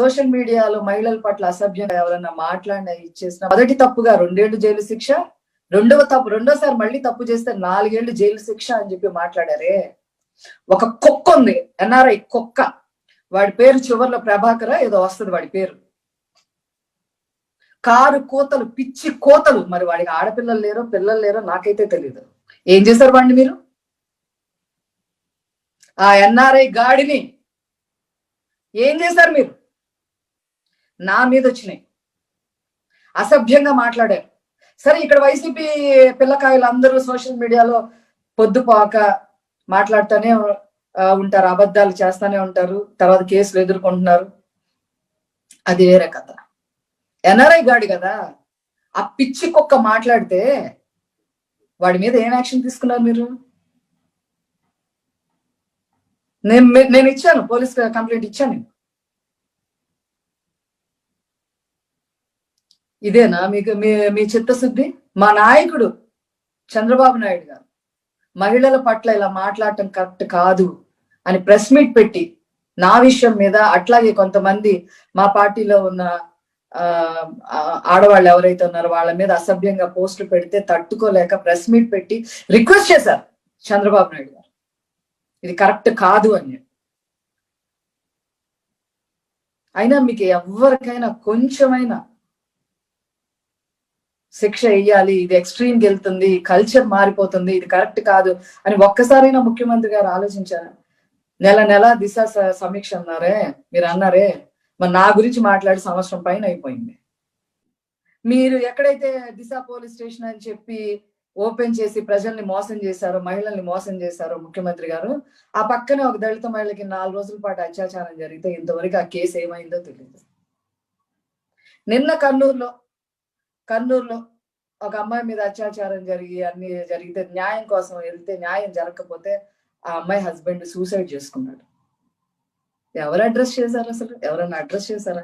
Social మీడియాలో మహిళల పట్ల అసభ్యంగా ఎవరైనా మాట్లాడిన ఇచ్చేసిన మొదటి తప్పుగా రెండేళ్ళు జైలు శిక్ష రెండవ తప్పు రెండోసారి మళ్ళీ తప్పు చేస్తే నాలుగేళ్ళు జైలు శిక్ష అని చెప్పి మాట్లాడారే. ఒక కుక్క ఉంది ఎన్ఆర్ఐ కుక్క. వాడి పేరు చివర్లో ప్రభాకర ఏదో వస్తుంది వాడి పేరు. కారు కోతలు పిచ్చి కోతలు. మరి వాడికి ఆడపిల్లలు లేరో పిల్లలు లేరో నాకైతే తెలియదు ఏం చేశారు వాడిని మీరు? ఆ ఎన్ఆర్ఐ గాడిని ఏం చేశారు మీరు? నా మీద వచ్చినాయి అసభ్యంగా మాట్లాడారు. సరే ఇక్కడ వైసీపీ పిల్లకాయలు అందరూ సోషల్ మీడియాలో పొద్దుపోక మాట్లాడుతూనే ఉంటారు అబద్ధాలు చేస్తానే ఉంటారు తర్వాత కేసులు ఎదుర్కొంటున్నారు. అది వేరే కథ. ఎన్ఆర్ఐ గాడి కదా ఆ పిచ్చి కుక్క మాట్లాడితే వాడి మీద ఏం యాక్షన్ తీసుకున్నారు మీరు? నేను నేను ఇచ్చాను పోలీస్ కంప్లైంట్ ఇచ్చాను ఇదేనా? మీకు మీ మీ చిత్తశుద్ధి? మా నాయకుడు చంద్రబాబు నాయుడు గారు మహిళల పట్ల ఇలా మాట్లాడటం కరెక్ట్ కాదు అని ప్రెస్ మీట్ పెట్టి నా విషయం మీద అట్లాగే కొంతమంది మా పార్టీలో ఉన్న ఆ, ఆడవాళ్ళు ఎవరైతే ఉన్నారో వాళ్ళ మీద అసభ్యంగా పోస్టులు పెడితే తట్టుకోలేక ప్రెస్ మీట్ పెట్టి రిక్వెస్ట్ చేశారు చంద్రబాబు నాయుడు గారు. ఇది కరెక్ట్ కాదు అని అయినా మీకు ఎవరికైనా కొంచెమైనా శిక్ష వేయాలి ఇది ఎక్స్ట్రీమ్ వెళ్తుంది కల్చర్ మారిపోతుంది ఇది కరెక్ట్ కాదు అని ఒక్కసారైనా ముఖ్యమంత్రి గారు ఆలోచించారు? నెల నెల దిశ సమీక్ష అన్నారే మీరు అన్నారే మరి నా గురించి మాట్లాడి సంవత్సరం పైన అయిపోయింది. మీరు ఎక్కడైతే దిశ పోలీస్ స్టేషన్ అని చెప్పి ఓపెన్ చేసి ప్రజల్ని మోసం చేశారో మహిళల్ని మోసం చేశారో ముఖ్యమంత్రి గారు ఆ పక్కనే ఒక దళిత మహిళకి నాలుగు రోజుల పాటు అత్యాచారం జరిగితే ఇంతవరకు ఆ కేసు ఏమైందో తెలియదు నిన్న కర్నూలులో కర్నూలులో ఒక అమ్మాయి మీద అత్యాచారం జరిగి అన్ని జరిగితే న్యాయం కోసం వెళ్తే న్యాయం జరగకపోతే ఆ అమ్మాయి హస్బెండ్ సూసైడ్ చేసుకున్నాడు. ఎవరు అడ్రస్ చేశారు అసలు? ఎవరైనా అడ్రస్ చేశారా?